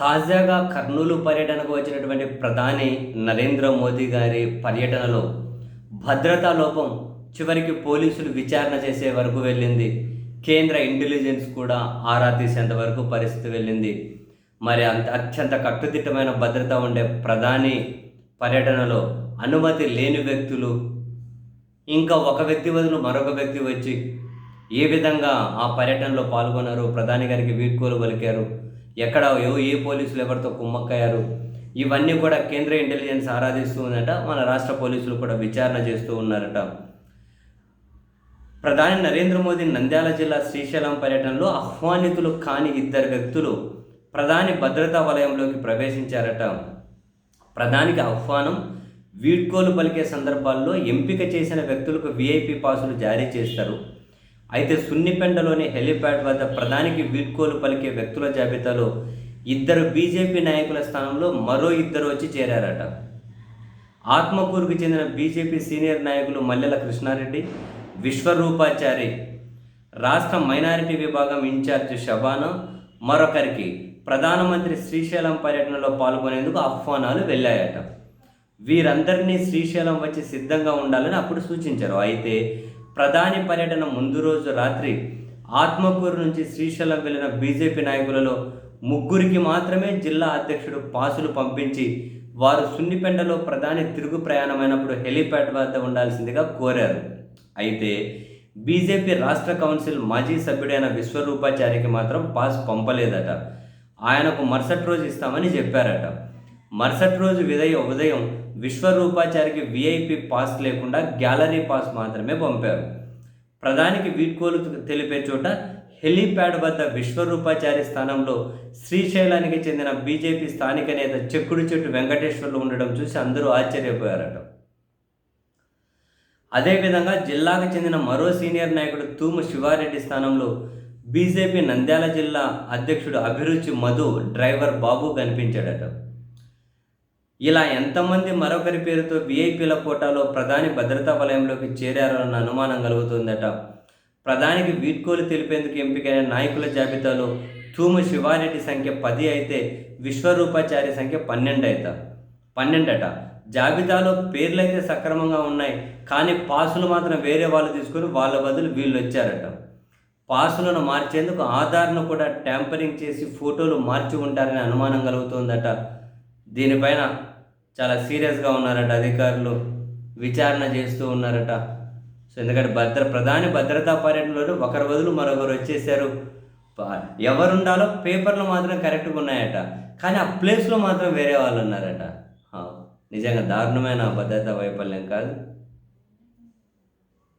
తాజాగా కర్నూలు పర్యటనకు వచ్చినటువంటి ప్రధాని నరేంద్ర మోదీ గారి పర్యటనలో భద్రతా లోపం చివరికి పోలీసులు విచారణ చేసే వరకు వెళ్ళింది. కేంద్ర ఇంటెలిజెన్స్ కూడా ఆరా తీసేంత వరకు పరిస్థితి వెళ్ళింది. మరి అంత అత్యంత కట్టుదిట్టమైన భద్రత ఉండే ప్రధాని పర్యటనలో అనుమతి లేని వ్యక్తులు ఇంకా ఒక వ్యక్తి బదులు మరొక వ్యక్తి వచ్చి ఏ విధంగా ఆ పర్యటనలో పాల్గొన్నారు? ప్రధాని గారికి వీడ్కోలు పలికారు. ఎక్కడ ఏ పోలీసులు ఎవరితో కుమ్మక్కయ్యారు? ఇవన్నీ కూడా కేంద్ర ఇంటెలిజెన్స్ ఆరాధిస్తూ ఉందట మన రాష్ట్ర పోలీసులు కూడా విచారణ చేస్తూ ఉన్నారట. ప్రధాని నరేంద్ర మోదీ నంద్యాల జిల్లా శ్రీశైలం పర్యటనలో ఆహ్వానితులు కాని ఇద్దరు వ్యక్తులు ప్రధాని భద్రతా వలయంలోకి ప్రవేశించారట. ప్రధానికి ఆహ్వానం వీడ్కోలు పలికే సందర్భాల్లో ఎంపిక చేసిన వ్యక్తులకు విఐపి పాసులు జారీ చేస్తారు. అయితే సున్నిపెండలోని హెలిప్యాడ్ వద్ద ప్రధానికి వీడ్కోలు పలికే వ్యక్తుల జాబితాలో ఇద్దరు బీజేపీ నాయకుల స్థానంలో మరో ఇద్దరు వచ్చి చేరారట. ఆత్మకూరుకు చెందిన బీజేపీ సీనియర్ నాయకులు మల్లెల కృష్ణారెడ్డి విశ్వరూపాచారి రాష్ట్ర మైనారిటీ విభాగం ఇన్ఛార్జ్ షబానా మరొకరికి ప్రధానమంత్రి శ్రీశైలం పర్యటనలో పాల్గొనేందుకు ఆహ్వానాలు వెళ్ళాయట వీరందరినీ శ్రీశైలం వచ్చి సిద్ధంగా ఉండాలని అప్పుడు సూచించారు. అయితే ప్రధాని పర్యటన ముందు రోజు రాత్రి ఆత్మకూరు నుంచి శ్రీశైలం వెళ్ళిన బీజేపీ నాయకులలో ముగ్గురికి మాత్రమే జిల్లా అధ్యక్షుడు పాసులు పంపించి వారు సున్నిపెండలో ప్రధాని తిరుగు ప్రయాణమైనప్పుడు హెలీప్యాడ్ వద్ద ఉండాల్సిందిగా కోరారు. అయితే బీజేపీ రాష్ట్ర కౌన్సిల్ మాజీ సభ్యుడైన విశ్వరూపాచారికి మాత్రం పాస్ పంపలేదట. ఆయనకు మరుసటి రోజు ఇస్తామని చెప్పారట. మరుసటి రోజు ఉదయం ఉదయం విశ్వరూపాచారికి విఐపి పాస్ లేకుండా గ్యాలరీ పాస్ మాత్రమే పంపారు. ప్రధానికి వీడ్కోలు తెలిపే చోట హెలీప్యాడ్ వద్ద విశ్వరూపాచారి స్థానంలో శ్రీశైలానికి చెందిన బీజేపీ స్థానిక నేత చెక్కుడు చెట్టు వెంకటేశ్వర్లు ఉండడం చూసి అందరూ ఆశ్చర్యపోయారట. అదేవిధంగా జిల్లాకు చెందిన మరో సీనియర్ నాయకుడు తూము శివారెడ్డి స్థానంలో బీజేపీ నంద్యాల జిల్లా అధ్యక్షుడు అభిరుచి మధు డ్రైవర్ బాబు కనిపించాడట. ఇలా ఎంతమంది మరొకరి పేరుతో విఐపీల కోటాలో ప్రధాని భద్రతా వలయంలోకి చేరారన్న అనుమానం కలుగుతుందట. ప్రధానికి వీడ్కోలు తెలిపేందుకు ఎంపికైన నాయకుల జాబితాలో తూము శివారెడ్డి సంఖ్య పది అయితే విశ్వరూపాచారి సంఖ్య పన్నెండు అయిత. పన్నెండట. జాబితాలో పేర్లైతే సక్రమంగా ఉన్నాయి కానీ పాసులు మాత్రం వేరే వాళ్ళు తీసుకొని వాళ్ళ బదులు వీళ్ళు వచ్చారట పాసులను మార్చేందుకు ఆధార్ను కూడా ట్యాంపరింగ్ చేసి ఫోటోలు మార్చి ఉంటారని అనుమానం కలుగుతోందట. దీనిపైన చాలా సీరియస్గా ఉన్నారట అధికారులు విచారణ చేస్తూ ఉన్నారట. సో ఎందుకంటే భద్ర ప్రధాని భద్రతా పర్యటనలో ఒకరి బదులు మరొకరు వచ్చేసారు ఎవరుండాలో పేపర్లు మాత్రం కరెక్ట్గా ఉన్నాయట. కానీ ఆ ప్లేస్లో మాత్రం వేరే వాళ్ళు ఉన్నారట నిజంగా దారుణమైన భద్రతా వైఫల్యం కాదు.